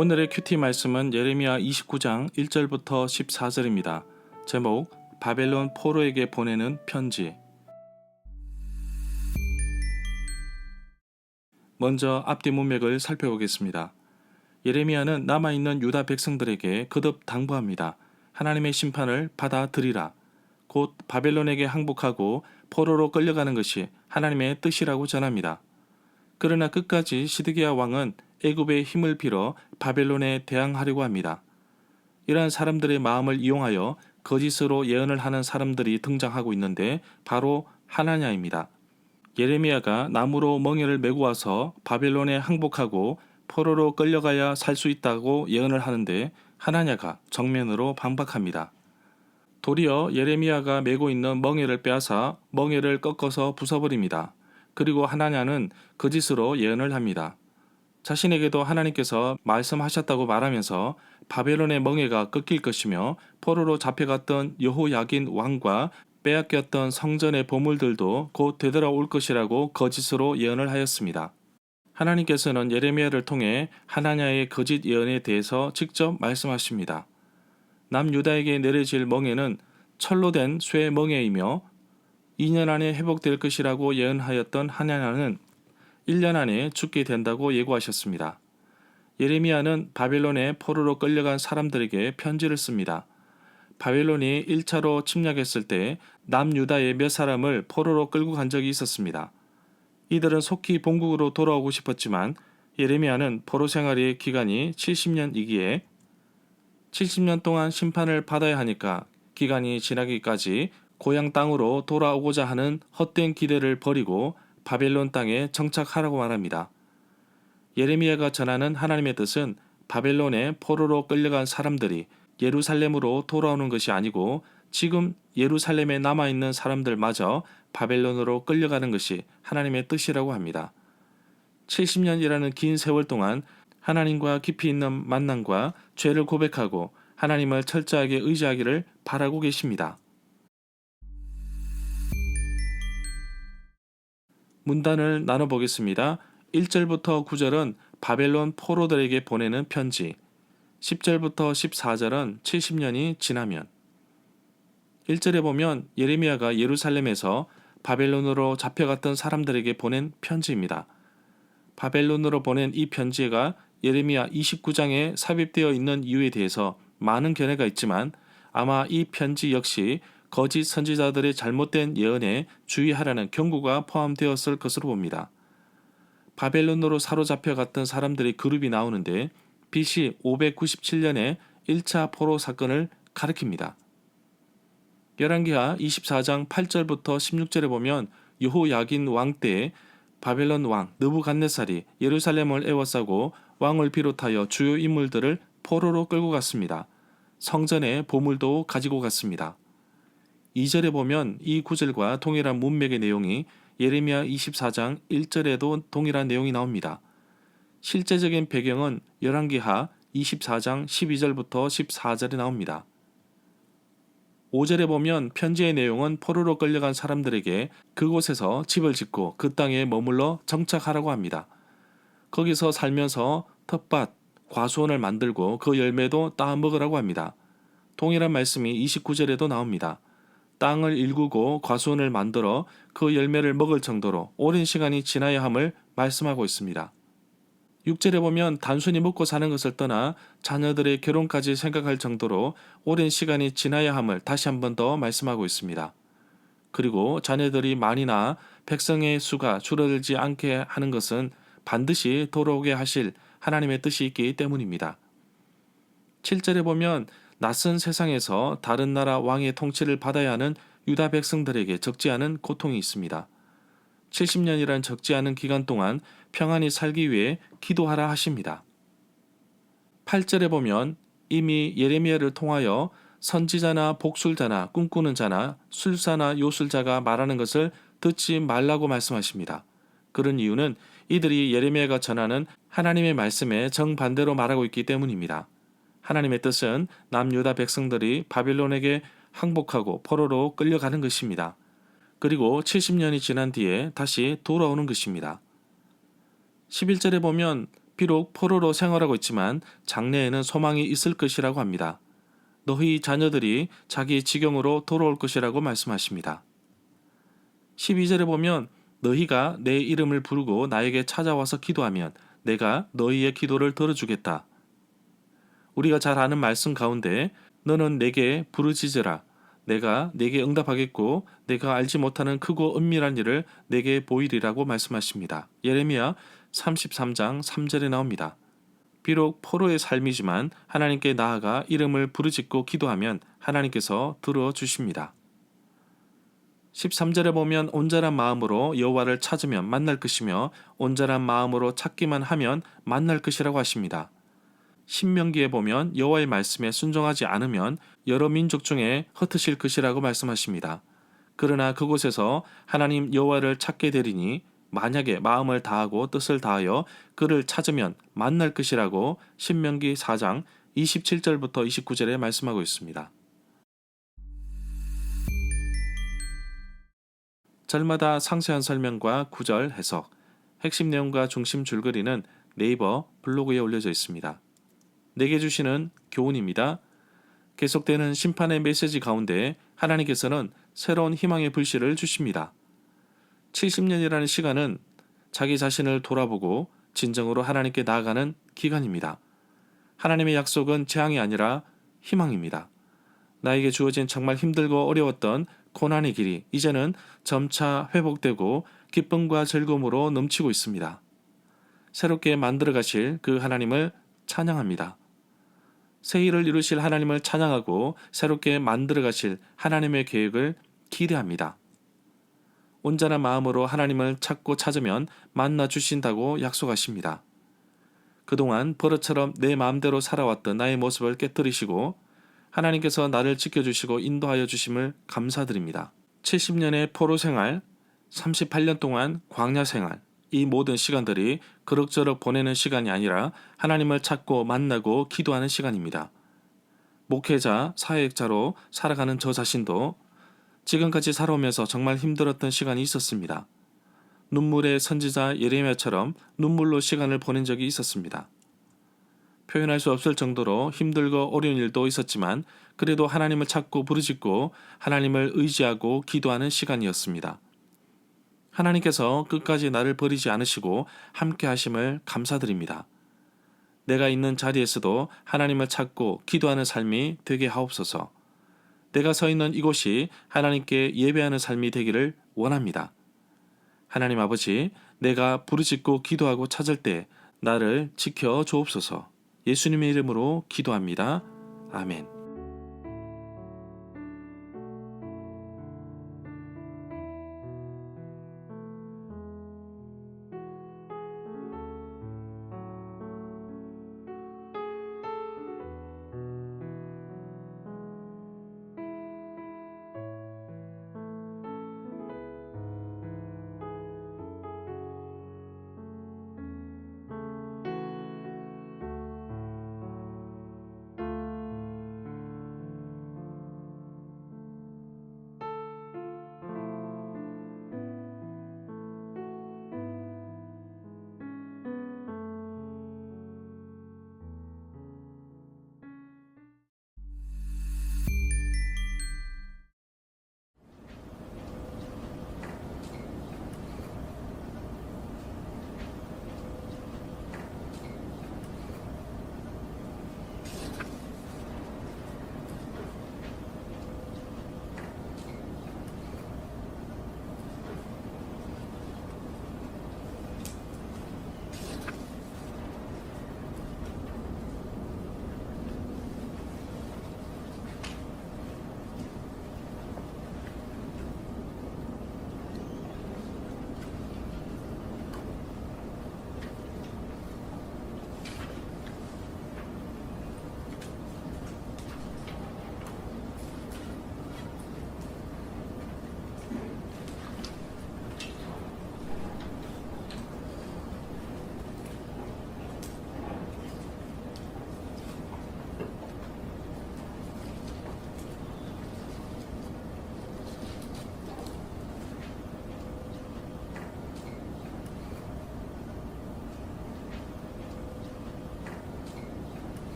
오늘의 큐티 말씀은 예레미야 29장 1절부터 14절입니다. 제목 바벨론 포로에게 보내는 편지. 먼저 앞뒤 문맥을 살펴보겠습니다. 예레미야는 남아있는 유다 백성들에게 거듭 당부합니다. 하나님의 심판을 받아들이라. 곧 바벨론에게 항복하고 포로로 끌려가는 것이 하나님의 뜻이라고 전합니다. 그러나 끝까지 시드기야 왕은 애굽의 힘을 빌어 바벨론에 대항하려고 합니다. 이러한 사람들의 마음을 이용하여 거짓으로 예언을 하는 사람들이 등장하고 있는데 바로 하나냐입니다. 예레미야가 나무로 멍에를 메고 와서 바벨론에 항복하고 포로로 끌려가야 살 수 있다고 예언을 하는데 하나냐가 정면으로 반박합니다. 도리어 예레미야가 메고 있는 멍에를 빼앗아 멍에를 꺾어서 부숴버립니다. 그리고 하나냐는 거짓으로 예언을 합니다. 자신에게도 하나님께서 말씀하셨다고 말하면서 바벨론의 멍에가 꺾일 것이며 포로로 잡혀갔던 여호야긴 왕과 빼앗겼던 성전의 보물들도 곧 되돌아올 것이라고 거짓으로 예언을 하였습니다. 하나님께서는 예레미야를 통해 하나냐의 거짓 예언에 대해서 직접 말씀하십니다. 남유다에게 내려질 멍에는 철로 된 쇠 멍에이며 2년 안에 회복될 것이라고 예언하였던 하나냐는 1년 안에 죽게 된다고 예고하셨습니다. 예레미야는 바벨론에 포로로 끌려간 사람들에게 편지를 씁니다. 바벨론이 1차로 침략했을 때 남유다의 몇 사람을 포로로 끌고 간 적이 있었습니다. 이들은 속히 본국으로 돌아오고 싶었지만 예레미야는 포로 생활의 기간이 70년이기에 70년 동안 심판을 받아야 하니까 기간이 지나기까지 고향 땅으로 돌아오고자 하는 헛된 기대를 버리고 바벨론 땅에 정착하라고 말합니다. 예레미야가 전하는 하나님의 뜻은 바벨론에 포로로 끌려간 사람들이 예루살렘으로 돌아오는 것이 아니고 지금 예루살렘에 남아있는 사람들마저 바벨론으로 끌려가는 것이 하나님의 뜻이라고 합니다. 70년이라는 긴 세월 동안 하나님과 깊이 있는 만남과 죄를 고백하고 하나님을 철저하게 의지하기를 바라고 계십니다. 문단을 나눠보겠습니다. 1절부터 9절은 바벨론 포로들에게 보내는 편지, 10절부터 14절은 70년이 지나면, 1절에 보면 예레미야가 예루살렘에서 바벨론으로 잡혀갔던 사람들에게 보낸 편지입니다. 바벨론으로 보낸 이 편지가 예레미야 29장에 삽입되어 있는 이유에 대해서 많은 견해가 있지만 아마 이 편지 역시 거짓 선지자들의 잘못된 예언에 주의하라는 경고가 포함되었을 것으로 봅니다. 바벨론으로 사로잡혀 갔던 사람들의 그룹이 나오는데 BC 597년에 1차 포로 사건을 가리킵니다. 열왕기하 24장 8절부터 16절에 보면 여호야긴 왕 때에 바벨론 왕 느부갓네살이 예루살렘을 에워싸고 왕을 비롯하여 주요 인물들을 포로로 끌고 갔습니다. 성전에 보물도 가지고 갔습니다. 2절에 보면 이 구절과 동일한 문맥의 내용이 예레미야 24장 1절에도 동일한 내용이 나옵니다. 실제적인 배경은 열왕기하 24장 12절부터 14절에 나옵니다. 5절에 보면 편지의 내용은 포로로 끌려간 사람들에게 그곳에서 집을 짓고 그 땅에 머물러 정착하라고 합니다. 거기서 살면서 텃밭, 과수원을 만들고 그 열매도 따 먹으라고 합니다. 동일한 말씀이 29절에도 나옵니다. 땅을 일구고 과수원을 만들어 그 열매를 먹을 정도로 오랜 시간이 지나야 함을 말씀하고 있습니다. 6절에 보면 단순히 먹고 사는 것을 떠나 자녀들의 결혼까지 생각할 정도로 오랜 시간이 지나야 함을 다시 한 번 더 말씀하고 있습니다. 그리고 자녀들이 많이 나 백성의 수가 줄어들지 않게 하는 것은 반드시 돌아오게 하실 하나님의 뜻이 있기 때문입니다. 7절에 보면 낯선 세상에서 다른 나라 왕의 통치를 받아야 하는 유다 백성들에게 적지 않은 고통이 있습니다. 70년이란 적지 않은 기간 동안 평안히 살기 위해 기도하라 하십니다. 8절에 보면 이미 예레미야를 통하여 선지자나 복술자나 꿈꾸는 자나 술사나 요술자가 말하는 것을 듣지 말라고 말씀하십니다. 그런 이유는 이들이 예레미야가 전하는 하나님의 말씀에 정반대로 말하고 있기 때문입니다. 하나님의 뜻은 남유다 백성들이 바빌론에게 항복하고 포로로 끌려가는 것입니다. 그리고 70년이 지난 뒤에 다시 돌아오는 것입니다. 11절에 보면 비록 포로로 생활하고 있지만 장래에는 소망이 있을 것이라고 합니다. 너희 자녀들이 자기 지경으로 돌아올 것이라고 말씀하십니다. 12절에 보면 너희가 내 이름을 부르고 나에게 찾아와서 기도하면 내가 너희의 기도를 들어주겠다. 우리가 잘 아는 말씀 가운데 너는 내게 부르짖으라. 내가 내게 응답하겠고 내가 알지 못하는 크고 은밀한 일을 내게 보이리라고 말씀하십니다. 예레미야 33장 3절에 나옵니다. 비록 포로의 삶이지만 하나님께 나아가 이름을 부르짖고 기도하면 하나님께서 들어 주십니다. 13절에 보면 온전한 마음으로 여호와를 찾으면 만날 것이며 온전한 마음으로 찾기만 하면 만날 것이라고 하십니다. 신명기에 보면 여호와의 말씀에 순종하지 않으면 여러 민족 중에 흩으실 것이라고 말씀하십니다. 그러나 그곳에서 하나님 여호와를 찾게 되리니 만약에 마음을 다하고 뜻을 다하여 그를 찾으면 만날 것이라고 신명기 4장 27절부터 29절에 말씀하고 있습니다. 절마다 상세한 설명과 구절 해석, 핵심 내용과 중심 줄거리는 네이버 블로그에 올려져 있습니다. 내게 주시는 교훈입니다. 계속되는 심판의 메시지 가운데 하나님께서는 새로운 희망의 불씨를 주십니다. 70년이라는 시간은 자기 자신을 돌아보고 진정으로 하나님께 나아가는 기간입니다. 하나님의 약속은 재앙이 아니라 희망입니다. 나에게 주어진 정말 힘들고 어려웠던 고난의 길이 이제는 점차 회복되고 기쁨과 즐거움으로 넘치고 있습니다. 새롭게 만들어 가실 그 하나님을 찬양합니다. 새 일을 이루실 하나님을 찬양하고 새롭게 만들어 가실 하나님의 계획을 기대합니다. 온전한 마음으로 하나님을 찾고 찾으면 만나 주신다고 약속하십니다. 그동안 버릇처럼 내 마음대로 살아왔던 나의 모습을 깨뜨리시고 하나님께서 나를 지켜주시고 인도하여 주심을 감사드립니다. 70년의 포로 생활, 38년 동안 광야 생활, 이 모든 시간들이 그럭저럭 보내는 시간이 아니라 하나님을 찾고 만나고 기도하는 시간입니다. 목회자, 사역자로 살아가는 저 자신도 지금까지 살아오면서 정말 힘들었던 시간이 있었습니다. 눈물의 선지자 예레미야처럼 눈물로 시간을 보낸 적이 있었습니다. 표현할 수 없을 정도로 힘들고 어려운 일도 있었지만 그래도 하나님을 찾고 부르짖고 하나님을 의지하고 기도하는 시간이었습니다. 하나님께서 끝까지 나를 버리지 않으시고 함께 하심을 감사드립니다. 내가 있는 자리에서도 하나님을 찾고 기도하는 삶이 되게 하옵소서. 내가 서 있는 이곳이 하나님께 예배하는 삶이 되기를 원합니다. 하나님 아버지, 내가 부르짖고 기도하고 찾을 때 나를 지켜 주옵소서. 예수님의 이름으로 기도합니다. 아멘.